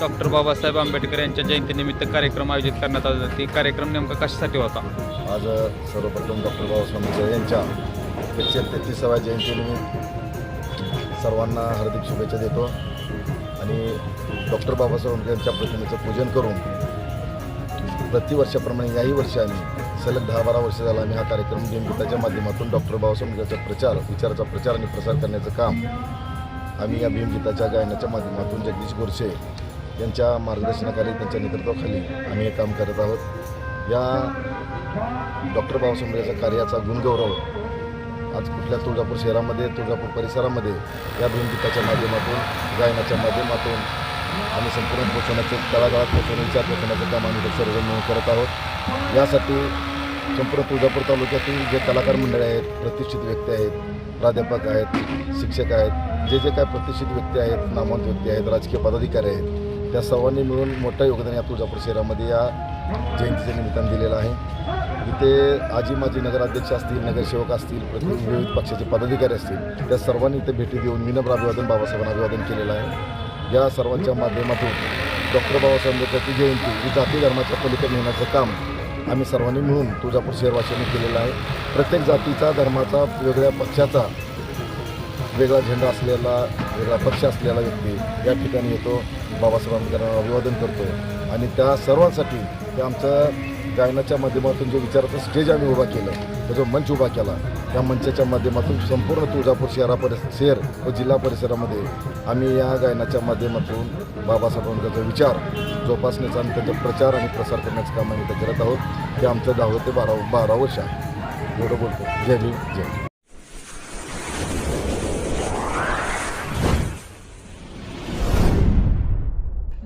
Doctor Babasaheb Ambedkar यांच्या जयंतीनिमित्त कार्यक्रम आयोजित करण्यात आला. ती कार्यक्रम नेमका कशासाठी होता? आज सर्वप्रथम डॉक्टर बाबासाहेब आंबेडकर यांच्या एकशे तेहतीसाव्या जयंतीनिमित्त सर्वांना हार्दिक शुभेच्छा देतो आणि डॉक्टर बाबासाहेब आंबेडकर यांच्या प्रतिमेचं पूजन करून प्रतिवर्षाप्रमाणे याही वर्षी आम्ही सलग दहा बारा वर्ष झाला आम्ही हा कार्यक्रम भीमगीताच्या माध्यमातून डॉक्टर बाबासाहेब आंबेडकरचा प्रचार विचाराचा प्रचार आणि प्रसार करण्याचं काम आम्ही या भीमगीताच्या गायनाच्या माध्यमातून जगदीश गोरसे यांच्या मार्गदर्शनाखाली त्यांच्या नेतृत्वाखाली आम्ही हे काम करत आहोत. या डॉक्टर बाबासाहेबांच्या कार्याचा गुणगौरव आज कुठल्या तुळजापूर शहरामध्ये तुळजापूर परिसरामध्ये या भीमगीताच्या माध्यमातून गायनाच्या माध्यमातून आम्ही संपूर्ण पोचवण्याचं तळागाळात पोचवण्याचं पोषणाचं पोचवण्याचं काम आम्ही सर्व मिळून करत आहोत. यासाठी संपूर्ण तुळजापूर तालुक्यातील जे कलाकार मंडळी आहेत प्रतिष्ठित व्यक्ती आहेत प्राध्यापक आहेत शिक्षक आहेत जे जे काय प्रतिष्ठित व्यक्ती आहेत नामांत व्यक्ती आहेत राजकीय पदाधिकारी आहेत त्या सर्वांनी मिळून मोठं योगदान या तुळजापूर शहरामध्ये या जयंतीच्या निमित्तानं दिलेलं आहे. इथे आजी माजी नगराध्यक्ष असतील नगरसेवक असतील प्रतिनिधी विविध पक्षाचे पदाधिकारी असतील त्या सर्वांनी इथे भेटी देऊन विनम्र अभिवादन बाबासाहेबांना अभिवादन केलेलं आहे. या सर्वांच्या माध्यमातून डॉक्टर बाबासाहेब आंबेडकरची जयंती ही जाती धर्माच्या पलीकडे नेण्याचं काम आम्ही सर्वांनी मिळून तुळजापूर शहरवासियांनी केलेलं आहे. प्रत्येक जातीचा धर्माचा वेगळ्या पक्षाचा वेगळा झेंडा असलेला वेगळा पक्ष असलेला व्यक्ती या ठिकाणी येतो बाबासाहेब आंबेडकरांना अभिवादन करतो आणि त्या सर्वांसाठी ते आमचं गायनाच्या माध्यमातून जो विचाराचा स्टेज आम्ही उभा केलं तो जो मंच उभा केला त्या मंचाच्या माध्यमातून संपूर्ण तुळजापूर शहरा परिस शहर व जिल्हा परिसरामध्ये आम्ही या गायनाच्या माध्यमातून बाबासाहेब आंबेडकरचा विचार जोपासण्याचा आणि त्याचा प्रचार आणि प्रसार करण्याचं काम आम्ही इथं करत आहोत. ते आमचं दहावं ते बारा बारा वर्ष आहे. एवढं बोलतो जय भीम जय